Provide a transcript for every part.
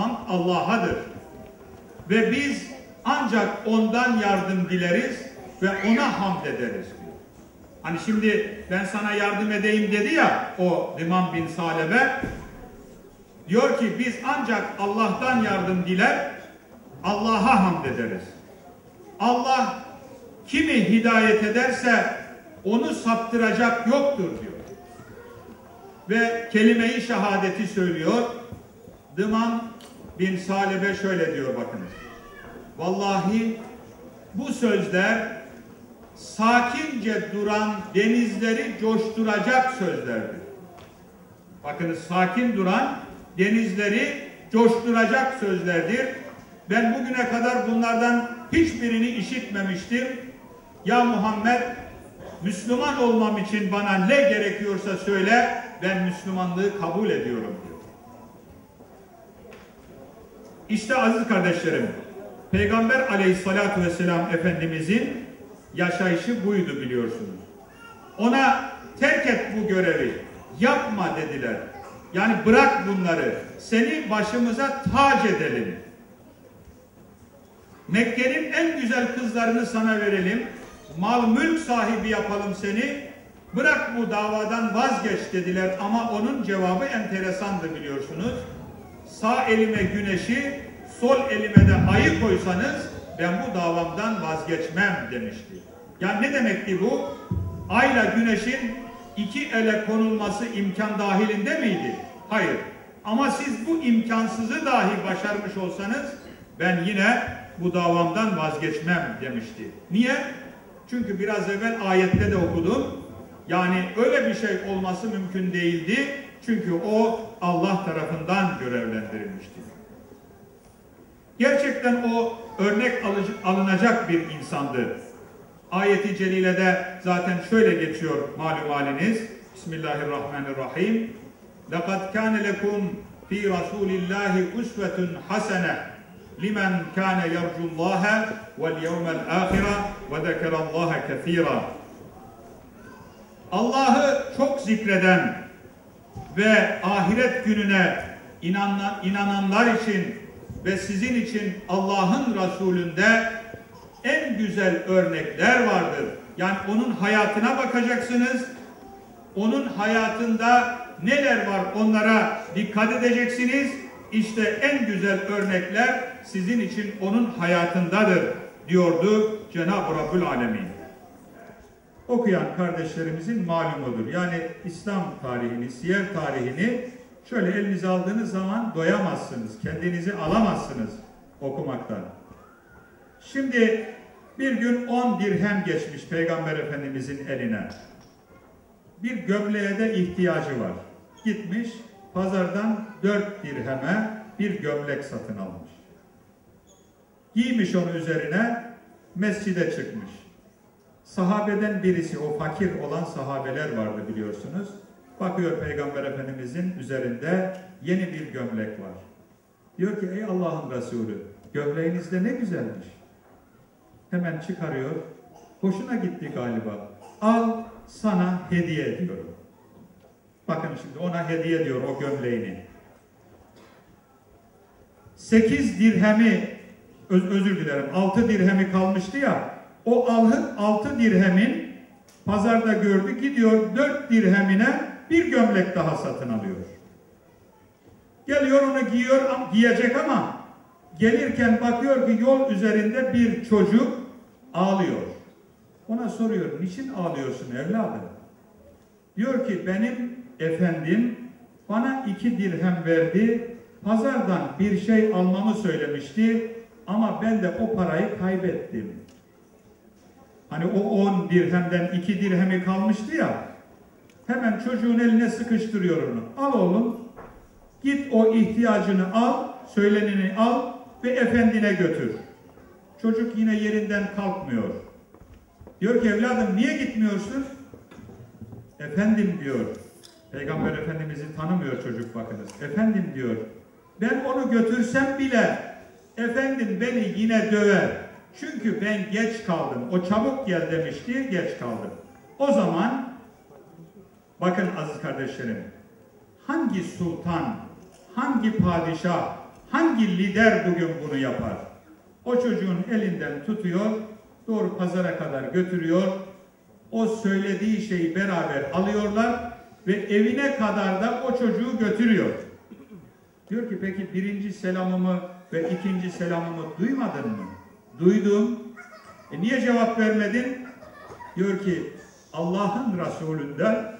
Hamd Allah'adır. Ve biz ancak ondan yardım dileriz ve ona hamd ederiz diyor. Hani şimdi ben sana yardım edeyim dedi ya o Limam bin Salebe diyor ki biz ancak Allah'tan yardım diler Allah'a hamd ederiz. Allah kimi hidayet ederse onu saptıracak yoktur diyor. Ve kelime-i şehadeti söylüyor. Dıman bin Salebe şöyle diyor bakınız. Vallahi bu sözler sakince duran denizleri coşturacak sözlerdir. Bakınız sakin duran denizleri coşturacak sözlerdir. Ben bugüne kadar bunlardan hiçbirini işitmemiştim. Ya Muhammed Müslüman olmam için bana ne gerekiyorsa söyle ben Müslümanlığı kabul ediyorum diyor. İşte aziz kardeşlerim Peygamber aleyhissalatu vesselam Efendimizin yaşayışı buydu biliyorsunuz. Ona terk et bu görevi, yapma dediler. Yani bırak bunları, seni başımıza tac edelim. Mekke'nin en güzel kızlarını sana verelim, mal mülk sahibi yapalım seni, bırak bu davadan vazgeç dediler ama onun cevabı enteresandı biliyorsunuz. Sağ elime güneşi, sol elime de ayı koysanız ben bu davamdan vazgeçmem demişti. Yani ne demekti bu? Ayla güneşin iki ele konulması imkan dahilinde miydi? Hayır. Ama siz bu imkansızı dahi başarmış olsanız ben yine bu davamdan vazgeçmem demişti. Niye? Çünkü biraz evvel ayette de okudum. Yani öyle bir şey olması mümkün değildi. Çünkü o Allah tarafından görevlendirilmişti. Gerçekten o örnek alınacak bir insandı. Ayeti celilede zaten şöyle geçiyor malum haliniz. Bismillahirrahmanirrahim. لَقَدْ كَانَ لَكُمْ فِي رَسُولِ اللّٰهِ اُسْوَةٌ حَسَنَةٌ لِمَنْ كَانَ يَرْجُ اللّٰهَ وَالْيَوْمَ الْآخِرَ وَذَكَرَ اللّٰهَ كَثِيرًا Allah'ı çok zikreden ve ahiret gününe inananlar için ve sizin için Allah'ın Resulünde en güzel örnekler vardır. Yani onun hayatına bakacaksınız. Onun hayatında neler var onlara dikkat edeceksiniz. İşte en güzel örnekler sizin için onun hayatındadır diyordu Cenab-ı Rabbül Alemin. Okuyan kardeşlerimizin malumudur. Yani İslam tarihini, siyer tarihini şöyle elinize aldığınız zaman doyamazsınız. Kendinizi alamazsınız okumaktan. Şimdi bir gün on dirhem geçmiş Peygamber Efendimizin eline. Bir gömleğe de ihtiyacı var. Gitmiş pazardan dört dirheme bir gömlek satın almış. Giymiş onu üzerine mescide çıkmış. Sahabeden birisi o fakir olan sahabeler vardı biliyorsunuz. Bakıyor Peygamber Efendimizin üzerinde yeni bir gömlek var. Diyor ki ey Allah'ın Resulü gömleğiniz de ne güzelmiş. Hemen çıkarıyor. Hoşuna gitti galiba. Al sana hediye ediyorum. Bakın şimdi ona hediye ediyor o gömleğini. Sekiz dirhemi öz, özür dilerim altı dirhemi kalmıştı ya o altı dirhemin pazarda gördü gidiyor dört dirhemine bir gömlek daha satın alıyor. Geliyor onu giyiyor, giyecek ama gelirken bakıyor ki yol üzerinde bir çocuk ağlıyor. Ona soruyor, niçin ağlıyorsun evladım? Diyor ki benim efendim bana iki dirhem verdi, pazardan bir şey almamı söylemişti ama ben de o parayı kaybettim. Hani o on dirhemden iki dirhemi kalmıştı ya, hemen çocuğun eline sıkıştırıyor onu. Al oğlum, git o ihtiyacını al, söyleneni al ve efendine götür. Çocuk yine yerinden kalkmıyor. Diyor ki evladım niye gitmiyorsun? Efendim diyor. Peygamber Efendimiz'i tanımıyor çocuk bakınız. Efendim diyor. Ben onu götürsem bile efendim beni yine döver. Çünkü ben geç kaldım. O çabuk gel demişti, geç kaldım. O zaman bakın aziz kardeşlerim, hangi sultan, hangi padişah, Hangi lider bugün bunu yapar? O çocuğun elinden tutuyor, doğru pazara kadar götürüyor. O söylediği şeyi beraber alıyorlar ve evine kadar da o çocuğu götürüyor. Diyor ki peki birinci selamımı ve ikinci selamımı duymadın mı? Duydum. E niye cevap vermedin? Diyor ki Allah'ın Resulünden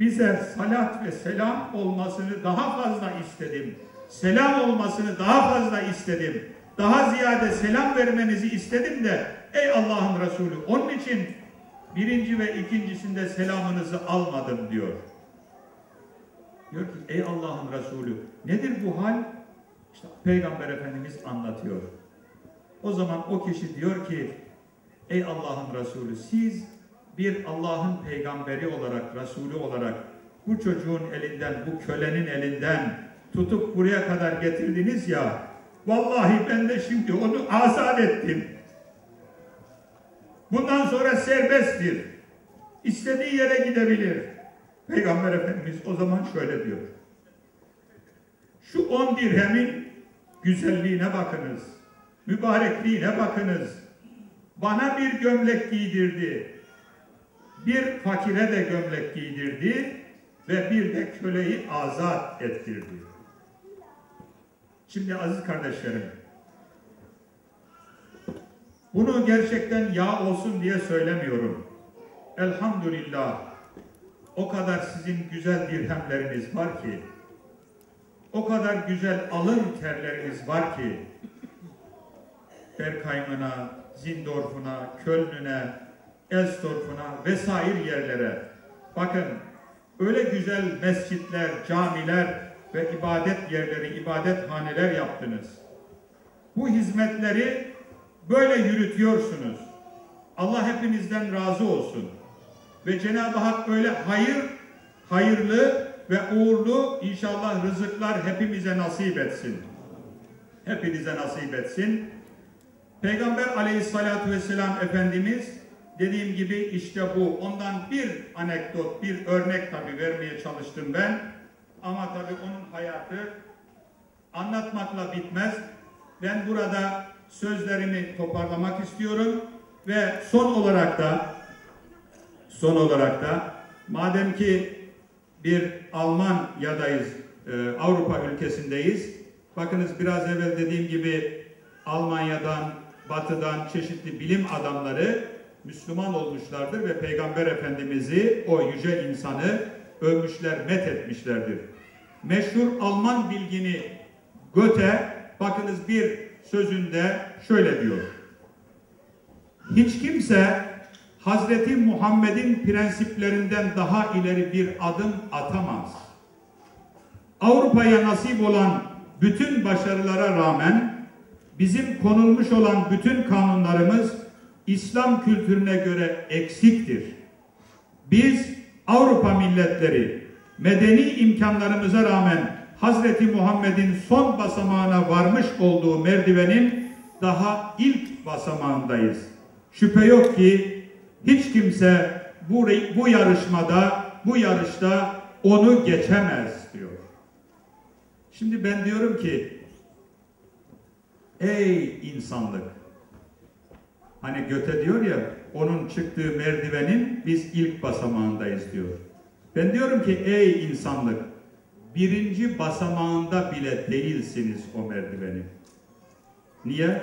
bize salat ve selam olmasını daha fazla istedim. Selam olmasını daha fazla istedim. Daha ziyade selam vermenizi istedim de ey Allah'ın Resulü onun için birinci ve ikincisinde selamınızı almadım diyor. Diyor ki ey Allah'ın Resulü nedir bu hal? İşte Peygamber Efendimiz anlatıyor. O zaman o kişi diyor ki ey Allah'ın Resulü siz bir Allah'ın peygamberi olarak, Resulü olarak bu çocuğun elinden, bu kölenin elinden tutup buraya kadar getirdiniz ya vallahi ben de şimdi onu azat ettim. Bundan sonra serbesttir. İstediği yere gidebilir. Peygamber Efendimiz o zaman şöyle diyor. Şu on dirhemin güzelliğine bakınız. Mübarekliğine bakınız. Bana bir gömlek giydirdi. Bir fakire de gömlek giydirdi ve bir de köleyi azat ettirdi. Şimdi aziz kardeşlerim, bunu gerçekten yağ olsun diye söylemiyorum. Elhamdülillah o kadar sizin güzel dirhemleriniz var ki, o kadar güzel alın terleriniz var ki, Berkaymına, Zindorf'una, Köln'üne, Elsdorf'una vesaire yerlere. Bakın öyle güzel mescitler, camiler ve ibadet yerleri, ibadet haneler yaptınız. Bu hizmetleri böyle yürütüyorsunuz. Allah hepinizden razı olsun. Ve Cenab-ı Hak öyle hayır, hayırlı ve uğurlu inşallah rızıklar hepimize nasip etsin. Hepinize nasip etsin. Peygamber aleyhissalatü vesselam Efendimiz dediğim gibi işte bu. Ondan bir anekdot, bir örnek tabi vermeye çalıştım ben. Ama tabi onun hayatı anlatmakla bitmez. Ben burada sözlerimi toparlamak istiyorum ve son olarak da son olarak da madem ki bir Almanya'dayız, e, Avrupa ülkesindeyiz. Bakınız biraz evvel dediğim gibi Almanya'dan, Batı'dan çeşitli bilim adamları Müslüman olmuşlardır ve Peygamber Efendimiz'i o yüce insanı övmüşler, met etmişlerdir. Meşhur Alman bilgini Goethe bakınız bir sözünde şöyle diyor. Hiç kimse Hazreti Muhammed'in prensiplerinden daha ileri bir adım atamaz. Avrupa'ya nasip olan bütün başarılara rağmen bizim konulmuş olan bütün kanunlarımız İslam kültürüne göre eksiktir. Biz Avrupa milletleri medeni imkanlarımıza rağmen Hazreti Muhammed'in son basamağına varmış olduğu merdivenin daha ilk basamağındayız. Şüphe yok ki hiç kimse bu, bu yarışmada, bu yarışta onu geçemez diyor. Şimdi ben diyorum ki ey insanlık hani Göte diyor ya onun çıktığı merdivenin biz ilk basamağındayız diyor. Ben diyorum ki ey insanlık birinci basamağında bile değilsiniz o merdivenin. Niye?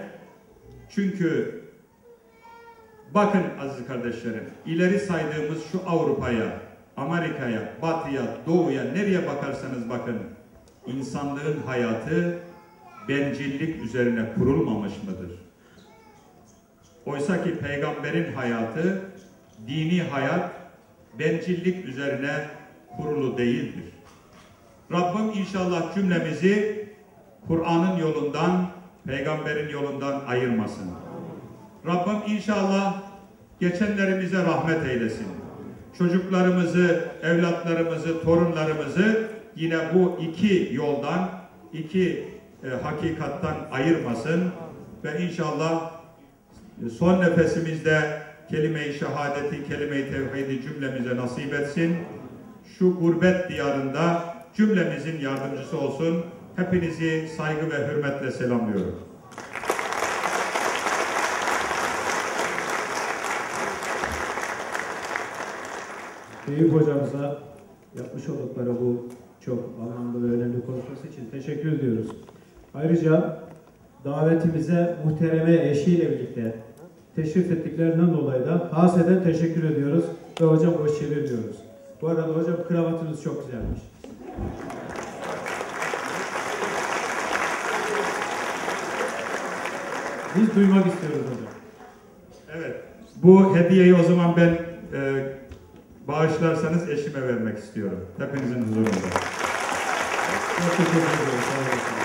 Çünkü bakın aziz kardeşlerim ileri saydığımız şu Avrupa'ya, Amerika'ya, Batı'ya, Doğu'ya nereye bakarsanız bakın insanlığın hayatı bencillik üzerine kurulmamış mıdır? Oysa ki peygamberin hayatı, dini hayat bencillik üzerine kurulu değildir. Rabbim inşallah cümlemizi Kur'an'ın yolundan, peygamberin yolundan ayırmasın. Rabbim inşallah geçenlerimize rahmet eylesin. Çocuklarımızı, evlatlarımızı, torunlarımızı yine bu iki yoldan, iki e, hakikattan ayırmasın ve inşallah son nefesimizde kelime-i şehadeti, kelime-i tevhidi cümlemize nasip etsin. Şu gurbet diyarında cümlemizin yardımcısı olsun. hepinizi saygı ve hürmetle selamlıyorum. Eyüp hocamıza yapmış oldukları bu çok anlamlı ve önemli konuşması için teşekkür ediyoruz. Ayrıca davetimize muhtereme eşiyle birlikte teşrif ettiklerinden dolayı da haseden teşekkür ediyoruz ve hocam hoş çevir diyoruz. Bu arada hocam kravatınız çok güzelmiş. Biz duymak istiyoruz hocam. Evet, bu hediyeyi o zaman ben e, bağışlarsanız eşime vermek istiyorum. Hepinizin huzurunda. Çok teşekkür. Sağ olasın.